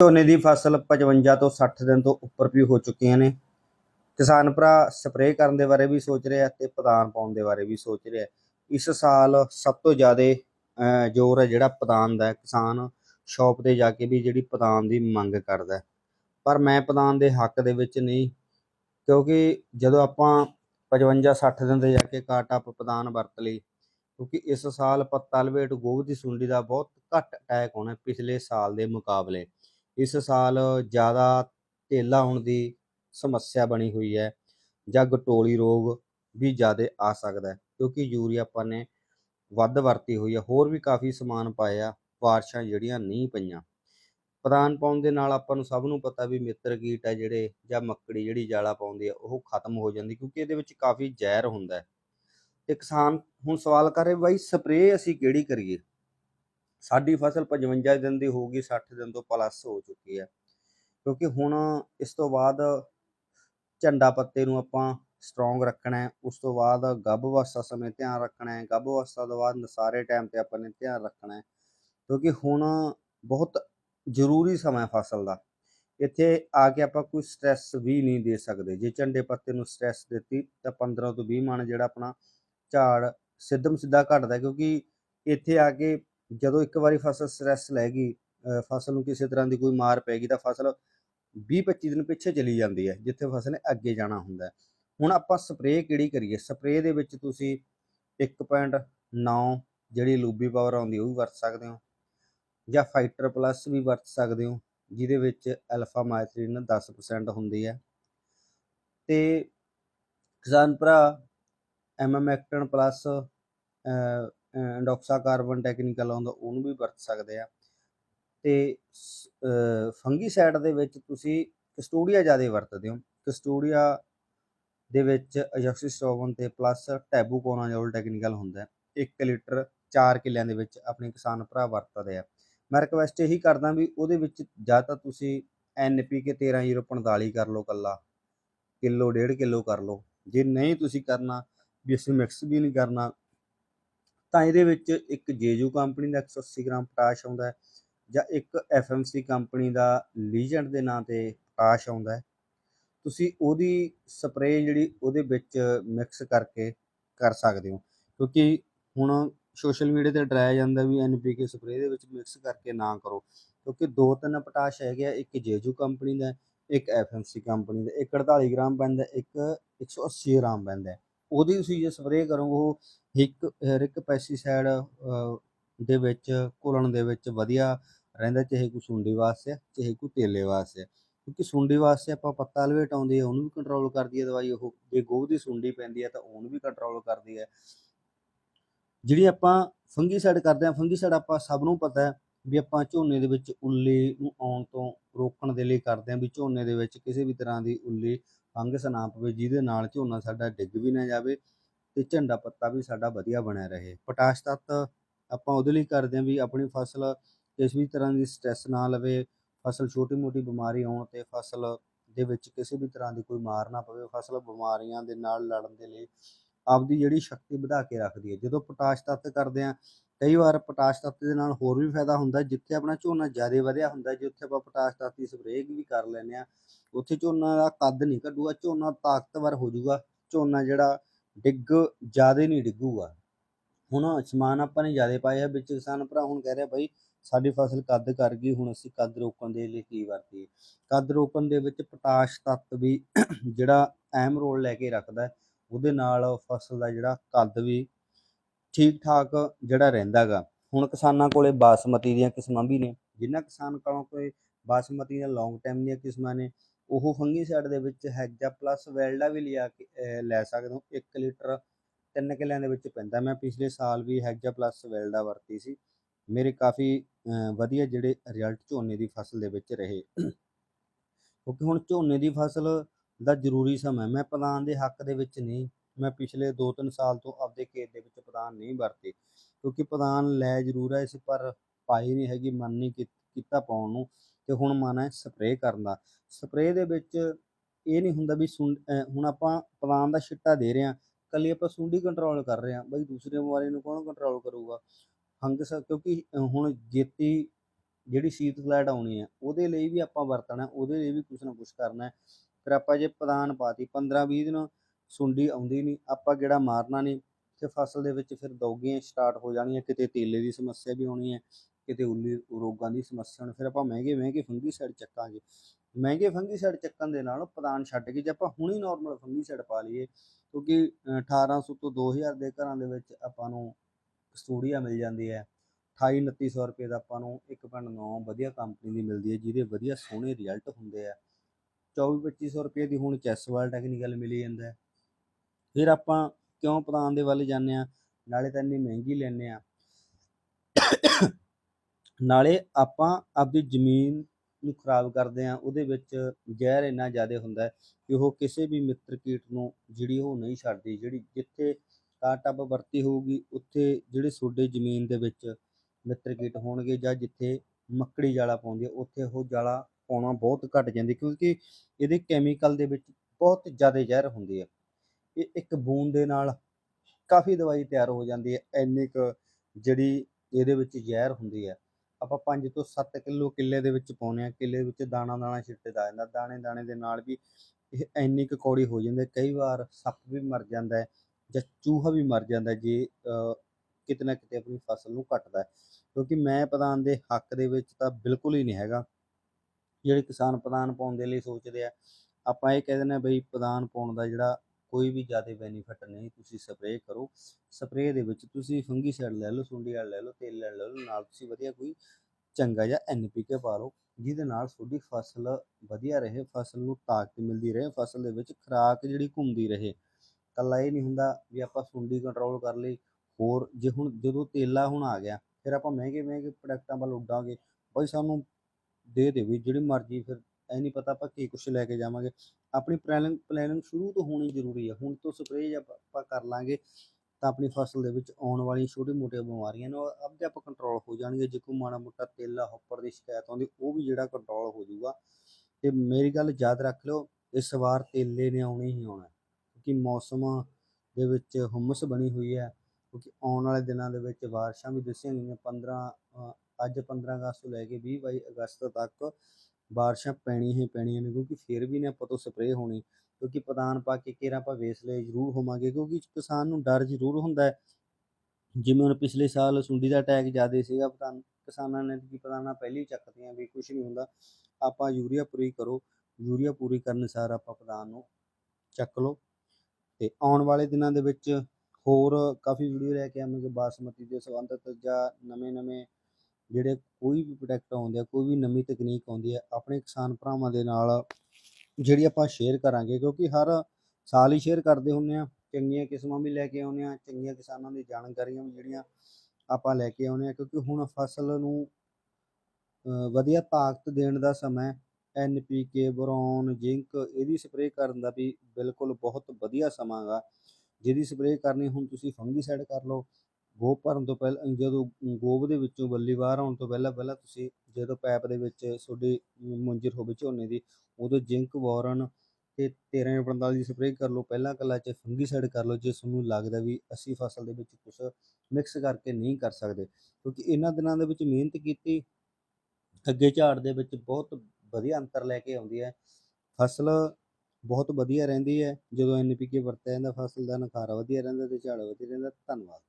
ਝੋਨੇ ਦੀ ਫਸਲ 55 ਤੋਂ 60 ਦਿਨ ਤੋਂ ਉੱਪਰ ਵੀ ਹੋ ਚੁੱਕੀਆਂ ਨੇ। ਕਿਸਾਨ ਭਰਾ ਸਪਰੇਅ ਕਰਨ ਦੇ ਬਾਰੇ ਵੀ ਸੋਚ ਰਿਹਾ ਤੇ ਪਦਾਨ ਪਾਉਣ ਦੇ ਬਾਰੇ ਵੀ ਸੋਚ ਰਿਹਾ। ਇਸ ਸਾਲ ਸਭ ਤੋਂ ਜ਼ਿਆਦਾ ਜ਼ੋਰ ਹੈ ਜਿਹੜਾ ਪਦਾਨ ਦਾ ਕਿਸਾਨ ਸ਼ਾਪ ਤੇ ਜਾ ਕੇ ਵੀ ਜਿਹੜੀ ਪਦਾਨ ਦੀ ਮੰਗ ਕਰਦਾ ਪਰ ਮੈਂ ਪਦਾਨ ਦੇ ਹੱਕ ਦੇ ਵਿੱਚ ਨਹੀਂ, ਕਿਉਂਕਿ ਜਦੋਂ ਆਪਾਂ 55 60 ਦਿਨ 'ਤੇ ਜਾ ਕੇ ਕਾਟਾਪ ਪਦਾਨ ਵਰਤ ਲਈ ਕਿਉਂਕਿ ਇਸ ਸਾਲ ਪੱਤਾ ਲਵੇਟ ਗੋਭ ਦੀ ਸੁੰਡੀ ਦਾ ਬਹੁਤ ਘੱਟ ਅਟੈਕ ਹੋਣਾ ਪਿਛਲੇ ਸਾਲ ਦੇ ਮੁਕਾਬਲੇ। ਇਸ ਸਾਲ ਜ਼ਿਆਦਾ ਢੇਲਾ ਹੋਣ ਦੀ ਸਮੱਸਿਆ ਬਣੀ ਹੋਈ ਹੈ ਜਾਂ ਗਟੋਲੀ ਰੋਗ ਵੀ ਜ਼ਿਆਦਾ ਆ ਸਕਦਾ ਹੈ, ਕਿਉਂਕਿ ਯੂਰੀਆ ਆਪਾਂ ਨੇ ਵੱਧ ਵਰਤੀ ਹੋਈ ਹੈ, ਹੋਰ ਵੀ ਕਾਫੀ ਸਮਾਨ ਪਾਇਆ ਬਾਰਿਸ਼ਾਂ ਜਿਹੜੀਆਂ ਨਹੀਂ ਪਈਆਂ। ਪ੍ਰਦਾਨ ਪਾਉਣ ਦੇ ਨਾਲ ਆਪਾਂ ਨੂੰ ਸਭ ਨੂੰ ਪਤਾ ਵੀ ਮਿੱਤਰ ਕੀਟ ਹੈ ਜਿਹੜੇ ਜਾਂ ਮੱਕੜੀ ਜਿਹੜੀ ਜਾਲਾ ਪਾਉਂਦੀ ਹੈ ਉਹ ਖਤਮ ਹੋ ਜਾਂਦੀ ਕਿਉਂਕਿ ਇਹਦੇ ਵਿੱਚ ਕਾਫੀ ਜ਼ਹਿਰ ਹੁੰਦਾ ਹੈ। ਤੇ ਕਿਸਾਨ ਹੁਣ ਸਵਾਲ ਕਰੇ ਬਾਈ ਸਪਰੇਅ ਅਸੀਂ ਕਿਹੜੀ ਕਰੀਏ? ਸਾਡੀ ਫਸਲ 55 ਦਿਨ ਦੀ ਹੋਊਗੀ 60 ਦਿਨ ਤੋਂ ਪਲੱਸ ਹੋ ਚੁੱਕੀ ਹੈ। ਕਿਉਂਕਿ ਹੁਣ ਇਸ ਤੋਂ ਬਾਅਦ ਝੰਡਾ ਪੱਤੇ ਨੂੰ ਆਪਾਂ ਸਟਰੋਂਗ ਰੱਖਣਾ ਹੈ, ਉਸ ਤੋਂ ਬਾਅਦ ਗੱਭ ਅਵਸਥਾ ਸਮੇਂ ਧਿਆਨ ਰੱਖਣਾ ਹੈ, ਗੱਭ ਅਵਸਥਾ ਤੋਂ ਬਾਅਦ ਨਸਾਰੇ ਟਾਈਮ ਤੇ ਆਪਾਂ ਨੇ ਧਿਆਨ ਰੱਖਣਾ ਹੈ। ਕਿਉਂਕਿ ਹੁਣ ਬਹੁਤ ਜ਼ਰੂਰੀ ਸਮਾਂ ਫਸਲ ਦਾ। ਇੱਥੇ ਆ ਕੇ ਆਪਾਂ ਕੋਈ ਸਟ੍ਰੈਸ ਵੀ ਨਹੀਂ ਦੇ ਸਕਦੇ। ਜੇ ਝੰਡੇ ਪੱਤੇ ਨੂੰ ਸਟ੍ਰੈਸ ਦਿੱਤੀ, ਤਾਂ 15 ਤੋਂ 20 ਮਣ ਜਿਹੜਾ ਆਪਣਾ ਝਾੜ ਸਿੱਧਮ ਸਿੱਧਾ ਘਟਦਾ ਕਿਉਂਕਿ ਇੱਥੇ ਆ ਕੇ ਜਦੋਂ ਇੱਕ ਵਾਰੀ ਫਸਲ ਸਟ੍ਰੈਸ ਲੈ ਗਈ ਫਸਲ ਨੂੰ ਕਿਸੇ ਤਰ੍ਹਾਂ ਦੀ ਕੋਈ ਮਾਰ ਪੈ ਗਈ ਤਾਂ ਫਸਲ 20-25 ਦਿਨ ਪਿੱਛੇ ਚਲੀ ਜਾਂਦੀ ਹੈ, ਜਿੱਥੇ ਫਸਲ ਨੇ ਅੱਗੇ ਜਾਣਾ ਹੁੰਦਾ ਹੈ। ਹੁਣ ਆਪਾਂ ਸਪਰੇਅ ਕਿਹੜੀ ਕਰੀਏ? ਸਪਰੇਅ ਦੇ ਵਿੱਚ ਤੁਸੀਂ 1.9 ਜਿਹੜੀ ਲੂਬੀ ਪਾਵਰ ਆਉਂਦੀ ਉਹ ਵੀ ਵਰਤ ਸਕਦੇ ਹੋ ਜਾਂ ਫਾਈਟਰ ਪਲੱਸ ਵੀ ਵਰਤ ਸਕਦੇ ਹੋ, ਜਿਹਦੇ ਵਿੱਚ ਅਲਫਾ ਮਾਈਥ੍ਰਿਨ 10% ਹੁੰਦੀ ਹੈ। ਤੇ ਕਿਸਾਨ ਭਰਾ ਐਮਐਮ ਐਕਟਨ ਪਲੱਸ ਐਂਡੋਕਸਾ ਕਾਰਬਨ ਟੈਕਨੀਕਲ ਆਉਂਦਾ, ਉਹਨੂੰ ਵੀ ਵਰਤ ਸਕਦੇ ਆ। ਤੇ ਫੰਗੀਸਾਈਡ ਦੇ ਵਿੱਚ ਤੁਸੀਂ ਕਸਟੋਡੀਆ ਜ਼ਿਆਦਾ ਵਰਤਦੇ ਹੋ। ਕਸਟੋਡੀਆ ਦੇ ਵਿੱਚ ਅਜੈਕਸਿਸਟੋਵਨ ਤੇ ਪਲੱਸ ਟੈਬੂਕੋਨਾਜ਼ੋਲ ਟੈਕਨੀਕਲ ਹੁੰਦਾ 1 ਲੀਟਰ 4 ਕਿੱਲਿਆਂ ਦੇ ਵਿੱਚ ਆਪਣੇ ਕਿਸਾਨ ਭਰਾ ਵਰਤਦੇ ਆ। ਮੈਂ ਰਿਕਵੈਸਟ ਇਹੀ ਕਰਦਾ ਵੀ ਉਹਦੇ ਵਿੱਚ ਜਾਂ ਤਾਂ ਤੁਸੀਂ ਐਨਪੀਕੇ 13045 ਕਰ ਲਓ ਕੱਲਾ ਕਿਲੋ, ਡੇਢ ਕਿਲੋ ਕਰ ਲਓ। ਜੇ ਨਹੀਂ ਤੁਸੀਂ ਕਰਨਾ, ਵੀ ਅਸੀਂ ਮਿਕਸ ਵੀ ਨਹੀਂ ਕਰਨਾ ਤਾਂ ਇਹਦੇ ਵਿੱਚ ਇੱਕ ਜੇਜੂ ਕੰਪਨੀ ਦਾ 180 ਗ੍ਰਾਮ ਪੋਟਾਸ਼ ਆਉਂਦਾ ਹੈ ਜਾਂ ਇੱਕ ਐਫਐਮਸੀ ਕੰਪਨੀ ਦਾ ਲੀਜੈਂਡ ਦੇ ਨਾਂ ਤੇ ਪੋਟਾਸ਼ ਆਉਂਦਾ ਹੈ। ਤੁਸੀਂ ਉਹਦੀ ਸਪਰੇਅ ਜਿਹੜੀ ਉਹਦੇ ਵਿੱਚ ਮਿਕਸ ਕਰਕੇ ਕਰ ਸਕਦੇ ਹੋ, ਕਿਉਂਕਿ ਹੁਣ ਸੋਸ਼ਲ ਮੀਡੀਆ ਤੇ ਡਰਾਇਆ ਜਾਂਦਾ ਵੀ ਐਨਪੀਕੇ ਸਪਰੇਅ ਦੇ ਵਿੱਚ ਮਿਕਸ ਕਰਕੇ ਨਾ ਕਰੋ, ਕਿਉਂਕਿ ਦੋ ਤਿੰਨ ਪੋਟਾਸ਼ ਹੈਗੇ ਆ, ਇੱਕ ਜੇਜੂ ਕੰਪਨੀ ਦਾ, ਇੱਕ ਐਫਐਮਸੀ ਕੰਪਨੀ ਦਾ, ਇੱਕ 48 ਗ੍ਰਾਮ ਪੈਂਦਾ, ਇੱਕ 180 ਗ੍ਰਾਮ ਪੈਂਦਾ ਉਹਦੀ ਤੁਸੀਂ ਜੇ ਸਪਰੇਅ ਕਰੋਗੇ, ਉਹ ਇੱਕ, ਹਰ ਇੱਕ ਪੈਸਟੀਸਾਈਡ ਦੇ ਵਿੱਚ, ਘੁਲਣ ਦੇ ਵਿੱਚ ਵਧੀਆ ਰਹਿੰਦਾ, ਚਾਹੇ ਕੋਈ ਸੁੰਡੀ ਵਾਸਤੇ ਚਾਹੇ ਕੋਈ ਤੇਲੇ ਵਾਸਤੇ ਕਿਉਂਕਿ ਸੁੰਡੀ ਵਾਸਤੇ ਆਪਾਂ ਪੱਤਾ ਲਵੇਟ ਆਉਂਦੀ ਹੈ ਉਹਨੂੰ ਵੀ ਕੰਟਰੋਲ ਕਰਦੀ ਹੈ ਦਵਾਈ, ਉਹ ਜੇ ਗੋਹ ਦੀ ਸੁੰਡੀ ਪੈਂਦੀ ਹੈ ਤਾਂ ਉਹਨੂੰ ਵੀ ਕੰਟਰੋਲ ਕਰਦੀ ਹੈ ਜਿਹੜੀ ਆਪਾਂ ਫੰਗੀਸਾਈਡ ਕਰਦੇ ਆ ਫੰਗੀਸਾਈਡ ਆਪਾਂ ਸਭ ਨੂੰ ਪਤਾ ਹੈ ਵੀ ਆਪਾਂ ਝੋਨੇ ਦੇ ਵਿੱਚ ਉੱਲੀ ਨੂੰ ਆਉਣ ਤੋਂ ਰੋਕਣ ਦੇ ਲਈ ਕਰਦੇ ਆ, ਵੀ ਝੋਨੇ ਦੇ ਵਿੱਚ ਕਿਸੇ ਵੀ ਤਰ੍ਹਾਂ ਦੀ ਉੱਲੀ ਫੰਗਸ ਨਾ ਪਵੇ ਜਿਹਦੇ ਨਾਲ ਝੋਨਾ ਸਾਡਾ ਡਿੱਗ ਵੀ ਨਾ ਜਾਵੇ ਤੇ ਝੰਡਾ ਪੱਤਾ ਵੀ ਸਾਡਾ ਵਧੀਆ ਬਣਿਆ ਰਹੇ। ਪੋਟਾਸ਼ ਤੱਤ ਆਪਾਂ ਉਹਦੇ ਲਈ ਕਰਦੇ ਆ ਵੀ ਆਪਣੀ ਫਸਲ ਕਿਸੇ ਵੀ ਤਰ੍ਹਾਂ ਦੀ ਸਟ੍ਰੈਸ ਨਾ ਲਵੇ, ਫਸਲ ਛੋਟੀ ਮੋਟੀ ਬਿਮਾਰੀ ਆਉਣ ਤੇ ਫਸਲ ਦੇ ਵਿੱਚ ਕਿਸੇ ਵੀ ਤਰ੍ਹਾਂ ਦੀ ਕੋਈ ਮਾਰ ਨਾ ਪਵੇ, ਫਸਲ ਬਿਮਾਰੀਆਂ ਦੇ ਨਾਲ ਲੜਨ ਦੇ ਲਈ ਆਪਦੀ ਜਿਹੜੀ ਸ਼ਕਤੀ ਵਧਾ ਕੇ ਰੱਖਦੀ ਹੈ। ਜਦੋਂ ਪੋਟਾਸ਼ ਤੱਤ ਕਰਦੇ ਆ ਕਈ ਵਾਰ ਪੋਟਾਸ਼ ਤੱਤ ਦੇ ਨਾਲ ਹੋਰ ਵੀ ਫਾਇਦਾ ਹੁੰਦਾ ਜਿੱਥੇ ਆਪਣਾ ਝੋਨਾ ਜ਼ਿਆਦਾ ਵਧਿਆ ਹੁੰਦਾ ਜੇ ਉੱਥੇ ਆਪਾਂ ਪੋਟਾਸ਼ ਤੱਤ ਦੀ ਸਪਰੇਅ ਵੀ ਕਰ ਲੈਂਦੇ ਆ ਉੱਥੇ ਝੋਨਾ ਦਾ ਕੱਦ ਨਹੀਂ ਘਟੂਗਾ ਝੋਨਾ ਤਾਕਤਵਰ ਹੋ ਜਾਊਗਾ, ਝੋਨਾ ਜਿਹੜਾ ਡਿੱਗ ਜ਼ਿਆਦਾ ਨਹੀਂ ਡਿੱਗੂਗਾ। ਹੁਣ ਸਮਾਨ ਆਪਾਂ ਨੇ ਜ਼ਿਆਦਾ ਪਾਇਆ ਵਿੱਚ, ਕਿਸਾਨ ਭਰਾ ਹੁਣ ਕਹਿ ਰਿਹਾ ਬਾਈ ਸਾਡੀ ਫਸਲ ਕੱਦ ਕਰ ਗਈ, ਹੁਣ ਅਸੀਂ ਕੱਦ ਰੋਕਣ ਦੇ ਲਈ ਕੀ ਵਰਤੀਏ? ਕੱਦ ਰੋਕਣ ਦੇ ਵਿੱਚ ਪੋਟਾਸ਼ ਤੱਤ ਵੀ ਜਿਹੜਾ ਅਹਿਮ ਰੋਲ ਲੈ ਕੇ ਰੱਖਦਾ ਉਹਦੇ ਨਾਲ ਫਸਲ ਦਾ ਜਿਹੜਾ ਕੱਦ ਵੀ ਠੀਕ ਠਾਕ ਜਿਹੜਾ ਰਹਿੰਦਾਗਾ ਹੁਣ ਕਿਸਾਨਾਂ ਕੋਲੇ ਬਾਸਮਤੀ ਦੀਆਂ ਕਿਸਮਾਂ ਵੀ ਨੇ। ਜਿਨ੍ਹਾਂ ਕਿਸਾਨ ਕੋਲੋਂ ਕੋਈ ਬਾਸਮਤੀ ਦੀਆਂ ਲੌਂਗ ਟਾਈਮ ਦੀਆਂ ਕਿਸਮਾਂ ਨੇ, ਉਹ ਫੰਗੀਸਾਈਡ ਦੇ ਵਿੱਚ ਹੈਜਾ ਪਲੱਸ ਵੈਲਡਾ ਵੀ ਲਿਆ ਕੇ ਲੈ ਸਕਦੇ ਹੋ। 1 ਲੀਟਰ ਤਿੰਨ ਕਿੱਲਿਆਂ ਦੇ ਵਿੱਚ ਪੈਂਦਾ। ਮੈਂ ਪਿਛਲੇ ਸਾਲ ਵੀ ਹੈਜਾ ਪਲੱਸ ਵੈਲਡਾ ਵਰਤੀ ਸੀ। ਮੇਰੇ ਕਾਫੀ ਵਧੀਆ ਜਿਹੜੇ ਰਿਜ਼ਲਟ ਝੋਨੇ ਦੀ ਫਸਲ ਦੇ ਵਿੱਚ ਰਹੇ। ਕਿਉਂਕਿ ਹੁਣ ਝੋਨੇ ਦੀ ਫਸਲ ਦਾ ਜ਼ਰੂਰੀ ਸਮਾਂ ਮੈਂ ਪ੍ਰਧਾਨ ਦੇ ਹੱਕ ਦੇ ਵਿੱਚ ਨਹੀਂ ਮੈਂ ਪਿਛਲੇ 2-3 ਸਾਲ ਤੋਂ ਆਪਦੇ ਖੇਤ ਦੇ ਵਿੱਚ ਪ੍ਰਧਾਨ ਨਹੀਂ ਵਰਤੇ, ਕਿਉਂਕਿ ਪ੍ਰਧਾਨ ਲੈ ਜ਼ਰੂਰ ਹੈ ਇਸ ਪਰ ਪਾਈ ਨਹੀਂ ਹੈਗੀ, ਮਨ ਨਹੀਂ ਕੀ- ਕੀਤਾ ਪਾਉਣ ਨੂੰ ਤੇ ਹੁਣ ਮਨ ਹੈ ਸਪਰੇਅ ਕਰਨ ਦਾ। ਸਪਰੇਅ ਦੇ ਵਿੱਚ ਇਹ ਨਹੀਂ ਹੁੰਦਾ ਵੀ ਸੁੰ ਹੁਣ ਆਪਾਂ ਪ੍ਰਧਾਨ ਦਾ ਛਿੱਟਾ ਦੇ ਰਹੇ ਹਾਂ, ਕੱਲੀ ਆਪਾਂ ਸੁੰਡੀ ਕੰਟਰੋਲ ਕਰ ਰਹੇ ਹਾਂ, ਬਈ ਦੂਸਰੀ ਬਿਮਾਰੀ ਨੂੰ ਕੌਣ ਕੰਟਰੋਲ ਕਰੂਗਾ? ਫੰਗਸ ਕਿਉਂਕਿ ਹੁਣ ਜੇਤੀ ਜਿਹੜੀ ਸ਼ੀਤ ਫਲੈਟ ਆਉਣੀ ਹੈ, ਉਹਦੇ ਲਈ ਵੀ ਆਪਾਂ ਵਰਤਣਾ, ਉਹਦੇ ਲਈ ਵੀ ਕੁਛ ਨਾ ਕੁਛ ਕਰਨਾ ਹੈ। ਫਿਰ ਆਪਾਂ ਜੇ ਪਦਾਨ ਪਾਤੀ 15 20 ਦਿਨ ਸੁੰਡੀ ਆਉਂਦੀ ਨਹੀਂ ਆਪਾਂ ਗੇੜਾ ਮਾਰਨਾ ਨਹੀਂ ਤੇ ਫਸਲ ਦੇ ਵਿੱਚ ਫਿਰ ਦੌਗੀਆਂ ਸਟਾਰਟ ਹੋ ਜਾਣੀਆਂ ਕਿਤੇ ਤੇਲੇ ਦੀ ਸਮੱਸਿਆ ਵੀ ਆਉਣੀ ਹੈ ਕਿਤੇ ਉੱਲੀ ਰੋਗਾਂ ਦੀ ਸਮੱਸਿਆ ਹੋਣੀ ਫਿਰ ਆਪਾਂ ਮਹਿੰਗੇ ਮਹਿੰਗੇ ਫੰਗੀਸਾਈਡ ਚੱਕਾਂਗੇ। ਮਹਿੰਗੇ ਫੰਗੀਸਾਈਡ ਚੱਕਣ ਦੇ ਨਾਲ ਪਦਾਨ ਛੱਡ ਕੇ ਜੇ ਆਪਾਂ ਹੁਣੀ ਨਾਰਮਲ ਫੰਗੀਸਾਈਡ ਪਾ ਲਈਏ ਕਿਉਂਕਿ ਅ, 1800 ਤੋਂ 2000 ਦੇ ਘਰਾਂ ਦੇ ਵਿੱਚ ਆਪਾਂ ਨੂੰ ਸਟੂਡੀਆ ਮਿਲ ਜਾਂਦੀ ਹੈ 28 2900 ਰੁਪਏ ਦਾ ਆਪਾਂ ਨੂੰ 1.9 ਵਧੀਆ ਕੰਪਨੀ ਦੀ ਮਿਲਦੀ ਹੈ ਜਿਹਦੇ ਵਧੀਆ ਸੋਹਣੇ ਰਿਜ਼ਲਟ ਹੁੰਦੇ ਆ। 24 2500 ਰੁਪਏ ਦੀ ਹੁਣ ਚੈਸਵਾਲ ਟੈਕਨੀਕਲ ਮਿਲੀ ਜਾਂਦਾ ਫਿਰ ਆਪਾਂ ਕਿਉਂ ਪਦਾਨ ਦੇ ਵੱਲ ਜਾਂਦੇ ਆ ਨਾਲੇ ਤਾਂ ਇੰਨੀ ਮਹਿੰਗੀ ਲੈਂਦੇ ਆ ਨਾਲੇ ਆਪਾਂ ਆਪਦੀ ਜ਼ਮੀਨ ਨੂੰ ਖਰਾਬ ਕਰਦੇ ਆ ਉਹਦੇ ਵਿੱਚ ਜ਼ਹਿਰ ਇੰਨਾ ਜ਼ਿਆਦਾ ਹੁੰਦਾ ਹੈ ਕਿ ਉਹ ਕਿਸੇ ਵੀ ਮਿੱਤਰ ਕੀਟ ਨੂੰ ਜਿਹੜੀ ਉਹ ਨਹੀਂ ਛੱਡਦੀ, ਜਿਹੜੀ ਜਿੱਥੇ ਕਾਟੱਬ ਵਰਤੀ ਹੋਊਗੀ, ਉੱਥੇ ਜਿਹੜੇ ਤੁਹਾਡੇ ਜ਼ਮੀਨ ਦੇ ਵਿੱਚ ਮਿੱਤਰ ਕੀਟ ਹੋਣਗੇ ਜਾਂ ਜਿੱਥੇ ਮੱਕੜੀ ਜਾਲਾ ਪਾਉਂਦੀ ਹੈ, ਉੱਥੇ ਉਹ ਜਾਲਾ ਪਾਉਣਾ ਬਹੁਤ ਘਟ ਜਾਂਦੀ ਕਿਉਂਕਿ ਇਹਦੇ ਕੈਮੀਕਲ ਦੇ ਵਿੱਚ ਬਹੁਤ ਜ਼ਿਆਦਾ ਜ਼ਹਿਰ ਹੁੰਦੀ ਹੈ। ਇਹ ਇੱਕ ਬੂੰਦ ਦੇ ਨਾਲ ਕਾਫੀ ਦਵਾਈ ਤਿਆਰ ਹੋ ਜਾਂਦੀ ਹੈ, ਇੰਨੀ ਕੁ ਜਿਹੜੀ ਇਹਦੇ ਵਿੱਚ ਜ਼ਹਿਰ ਹੁੰਦੀ ਹੈ। ਆਪਾਂ 5 ਤੋਂ 7 ਕਿਲੋ ਕਿੱਲੇ ਦੇ ਵਿੱਚ ਪਾਉਂਦੇ ਆ ਕਿੱਲੇ ਵਿੱਚ ਦਾਣਾ ਦਾਣਾ ਛਿੱਟੇ ਦਾ ਜਾਂਦਾ, ਦਾਣੇ ਦਾਣੇ ਦੇ ਨਾਲ ਵੀ ਇਹ ਇੰਨੀ ਕੁ ਕੌੜੀ ਹੋ ਜਾਂਦੀ ਕਈ ਵਾਰ ਸੱਪ ਵੀ ਮਰ ਜਾਂਦਾ ਹੈ ਜਾਂ ਚੂਹਾ ਵੀ ਮਰ ਜਾਂਦਾ ਜੇ ਕਿਤੇ ਨਾ ਕਿਤੇ ਆਪਣੀ ਫਸਲ ਨੂੰ ਕੱਟਦਾ ਕਿਉਂਕਿ ਮੈਂ ਪ੍ਰਧਾਨ ਦੇ ਹੱਕ ਦੇ ਵਿੱਚ ਤਾਂ ਬਿਲਕੁਲ ਹੀ ਨਹੀਂ ਹੈਗਾ। ਜਿਹੜੇ ਕਿਸਾਨ ਪ੍ਰਧਾਨ ਪਾਉਣ ਦੇ ਲਈ ਸੋਚਦੇ ਆ, ਆਪਾਂ ਇਹ ਕਹਿ ਦਿੰਦੇ ਆ ਬਈ ਪ੍ਰਧਾਨ ਪਾਉਣ ਦਾ ਜਿਹੜਾ ਕੋਈ ਵੀ ਜ਼ਿਆਦਾ ਬੈਨੀਫਿਟ ਨਹੀਂ, ਤੁਸੀਂ ਸਪਰੇਅ ਕਰੋ। ਸਪਰੇਅ ਦੇ ਵਿੱਚ ਤੁਸੀਂ ਫੰਗੀਸਾਈਡ ਲੈ ਲਓ ਸੁੰਡੀ ਵਾਲਾ ਲੈ ਲਓ, ਤੇਲ ਲੈ ਲਓ, ਨਾਲ ਤੁਸੀਂ ਵਧੀਆ ਕੋਈ ਚੰਗਾ ਜਿਹਾ ਐਨਪੀਕੇ ਪਾ ਲਓ ਜਿਹਦੇ ਨਾਲ ਤੁਹਾਡੀ ਫਸਲ ਵਧੀਆ ਰਹੇ, ਫਸਲ ਨੂੰ ਤਾਕਤ ਮਿਲਦੀ ਰਹੇ, ਫਸਲ ਦੇ ਵਿੱਚ ਖੁਰਾਕ ਜਿਹੜੀ ਘੁੰਮਦੀ ਰਹੇ। ਕੱਲਾ ਇਹ ਨਹੀਂ ਹੁੰਦਾ ਵੀ ਆਪਾਂ ਸੁੰਡੀ ਕੰਟਰੋਲ ਕਰ ਲਈ, ਹੋਰ ਜੇ ਹੁਣ ਜਦੋਂ ਤੇਲਾ ਹੁਣ ਆ ਗਿਆ, ਫਿਰ ਆਪਾਂ ਮਹਿੰਗੇ ਮਹਿੰਗੇ ਪ੍ਰੋਡਕਟਾਂ ਵੱਲ ਉੱਡਾਂਗੇ, ਬਈ ਸਾਨੂੰ ਦੇ ਦੇ ਵੀ, ਜਿਹੜੀ ਮਰਜ਼ੀ ਫਿਰ ਐ ਨਹੀਂ ਪਤਾ ਆਪਾਂ ਕੀ ਕੁਛ ਲੈ ਕੇ ਜਾਵਾਂਗੇ। ਆਪਣੀ ਪਲੈਨਿੰਗ ਪਲੈਨਿੰਗ ਸ਼ੁਰੂ ਤੋਂ ਹੋਣੀ ਜ਼ਰੂਰੀ ਹੈ ਹੁਣ ਤੋਂ ਸਪਰੇਅ ਜੇ ਆਪਾਂ ਆਪਾਂ ਕਰ ਲਾਂਗੇ, ਤਾਂ ਆਪਣੀ ਫਸਲ ਦੇ ਵਿੱਚ ਆਉਣ ਵਾਲੀਆਂ ਛੋਟੀ ਮੋਟੀਆਂ ਬਿਮਾਰੀਆਂ ਨੇ, ਉਹ ਆਪਦੇ ਆਪ ਕੰਟਰੋਲ ਹੋ ਜਾਣਗੇ ਜੇ ਕੋਈ ਮਾੜਾ ਮੋਟਾ ਤੇਲਾ ਹੌਪਰ ਦੀ ਸ਼ਿਕਾਇਤ ਆਉਂਦੀ, ਉਹ ਵੀ ਜਿਹੜਾ ਕੰਟਰੋਲ ਹੋ ਜਾਊਗਾ। ਤੇ ਮੇਰੀ ਗੱਲ ਯਾਦ ਰੱਖ ਲਿਓ, ਇਸ ਵਾਰ ਤੇਲੇ ਨੇ ਆਉਣੇ ਹੀ ਆਉਣਾ ਕਿਉਂਕਿ ਮੌਸਮ ਦੇ ਵਿੱਚ ਹੁਮਸ ਬਣੀ ਹੋਈ ਹੈ। ਕਿਉਂਕਿ ਆਉਣ ਵਾਲੇ ਦਿਨਾਂ ਦੇ ਵਿੱਚ ਬਾਰਿਸ਼ਾਂ ਵੀ ਦੱਸੀਆਂ ਗਈਆਂ। 15 ਅੱਜ 15 ਅਗਸਤ ਤੋਂ ਲੈ ਕੇ 20 22 ਅਗਸਤ ਤੱਕ ਬਾਰਿਸ਼ਾਂ ਪੈਣੀਆਂ ਹੀ ਪੈਣੀਆਂ ਨੇ, ਕਿਉਂਕਿ ਫਿਰ ਵੀ ਨੇ ਆਪਾਂ ਤੋਂ ਸਪਰੇਅ ਹੋਣੀ, ਕਿਉਂਕਿ ਪ੍ਰਦਾਨ ਪਾ ਕੇ ਕੇਰਾਂ ਆਪਾਂ ਵੇਸਲੇ ਜ਼ਰੂਰ ਹੋਵਾਂਗੇ, ਕਿਉਂਕਿ ਕਿਸਾਨ ਨੂੰ ਡਰ ਜ਼ਰੂਰ ਹੁੰਦਾ ਹੈ। ਜਿਵੇਂ ਹੁਣ ਪਿਛਲੇ ਸਾਲ ਸੁੰਡੀ ਦਾ ਅਟੈਕ ਜ਼ਿਆਦਾ ਸੀਗਾ ਪਤਾ ਕਿਸਾਨਾਂ ਨੇ ਕੀ ਪਤਾਨਾ ਪਹਿਲੀ ਚੱਕਦੀਆਂ ਵੀ ਕੁਝ ਨਹੀਂ ਹੁੰਦਾ, ਆਪਾਂ ਯੂਰੀਆ ਪੂਰੀ ਕਰੋ, ਯੂਰੀਆ ਪੂਰੀ ਕਰਨ ਸਾਰ ਆਪਾਂ ਪ੍ਰਦਾਨ ਨੂੰ ਚੱਕ ਲਓ। ਤੇ ਆਉਣ ਵਾਲੇ ਦਿਨਾਂ ਦੇ ਵਿੱਚ ਹੋਰ ਕਾਫੀ ਵੀਡੀਓ ਲੈ ਕੇ ਆਵਾਂਗੇ, ਬਾਸਮਤੀ ਦੇ ਸੰਬੰਧਿਤ ਜਾਂ ਨਵੇਂ-ਨਵੇਂ ਜਿਹੜੇ ਕੋਈ ਵੀ ਪ੍ਰੋਡਕਟ ਆਉਂਦੇ ਆ, ਕੋਈ ਵੀ ਨਵੀਂ ਤਕਨੀਕ ਆਉਂਦੀ ਹੈ ਆਪਣੇ ਕਿਸਾਨ ਭਰਾਵਾਂ ਦੇ ਨਾਲ ਜਿਹੜੀ ਆਪਾਂ ਸ਼ੇਅਰ ਕਰਾਂਗੇ, ਕਿਉਂਕਿ ਹਰ ਸਾਲ ਹੀ ਸ਼ੇਅਰ ਕਰਦੇ ਹੁੰਦੇ ਆ, ਚੰਗੀਆਂ ਕਿਸਮਾਂ ਵੀ ਲੈ ਕੇ ਆਉਂਦੇ ਆ, ਚੰਗੀਆਂ ਕਿਸਾਨਾਂ ਦੀ ਜਾਣਕਾਰੀਆਂ ਵੀ ਜਿਹੜੀਆਂ ਆਪਾਂ ਲੈ ਕੇ ਆਉਂਦੇ ਆ, ਕਿਉਂਕਿ ਹੁਣ ਫਸਲ ਨੂੰ ਵਧੀਆ ਤਾਕਤ ਦੇਣ ਦਾ ਸਮਾਂ N P K boron, zinc, ਇਹਦੀ ਸਪਰੇਅ ਕਰਨ ਦਾ ਵੀ ਬਿਲਕੁਲ ਬਹੁਤ ਵਧੀਆ ਸਮਾਂ ਗਾ, ਜਿਹਦੀ ਸਪਰੇਅ ਕਰਨੀ, ਹੁਣ ਤੁਸੀਂ ਫੰਗੀਸਾਈਡ ਕਰ ਲਓ ਗੋਭ ਭਰਨ ਤੋਂ ਪਹਿਲਾਂ, ਜਦੋਂ ਗੋਭ ਦੇ ਵਿੱਚੋਂ ਬੱਲੀ ਬਾਹਰ ਆਉਣ ਤੋਂ ਪਹਿਲਾਂ ਪਹਿਲਾਂ ਤੁਸੀਂ ਜਦੋਂ ਪੈਪ ਦੇ ਵਿੱਚ ਤੁਹਾਡੀ ਮੁੰਜਰ ਹੋਵੇ ਝੋਨੇ ਦੀ, ਉਦੋਂ ਜ਼ਿੰਕ ਬੋਰਨ ਤੇ 1345 ਦੀ ਸਪਰੇਅ ਕਰ ਲਓ। ਪਹਿਲਾਂ ਕਲਾ ਚ ਫੰਗੀਸਾਈਡ ਕਰ ਲਓ, ਜੇ ਤੁਹਾਨੂੰ ਲੱਗਦਾ ਵੀ ਅਸੀਂ ਫਸਲ ਦੇ ਵਿੱਚ ਕੁਝ ਮਿਕਸ ਕਰਕੇ ਨਹੀਂ ਕਰ ਸਕਦੇ। ਕਿਉਂਕਿ ਇਹਨਾਂ ਦਿਨਾਂ ਦੇ ਵਿੱਚ ਮਿਹਨਤ ਕੀਤੀ, ਅੱਗੇ ਝਾੜ ਦੇ ਵਿੱਚ ਬਹੁਤ ਵਧੀਆ ਅੰਤਰ ਲੈ ਕੇ ਆਉਂਦੀ ਹੈ। ਫਸਲ ਬਹੁਤ ਵਧੀਆ ਰਹਿੰਦੀ ਹੈ। ਜਦੋਂ ਐਨਪੀਕੇ ਵਰਤਿਆ ਜਾਂਦਾ, ਫਸਲ ਦਾ ਨਖਾਰਾ ਵਧੀਆ ਰਹਿੰਦਾ ਤੇ ਝਾੜ ਵਧੀਆ ਰਹਿੰਦਾ, ਧੰਨਵਾਦ।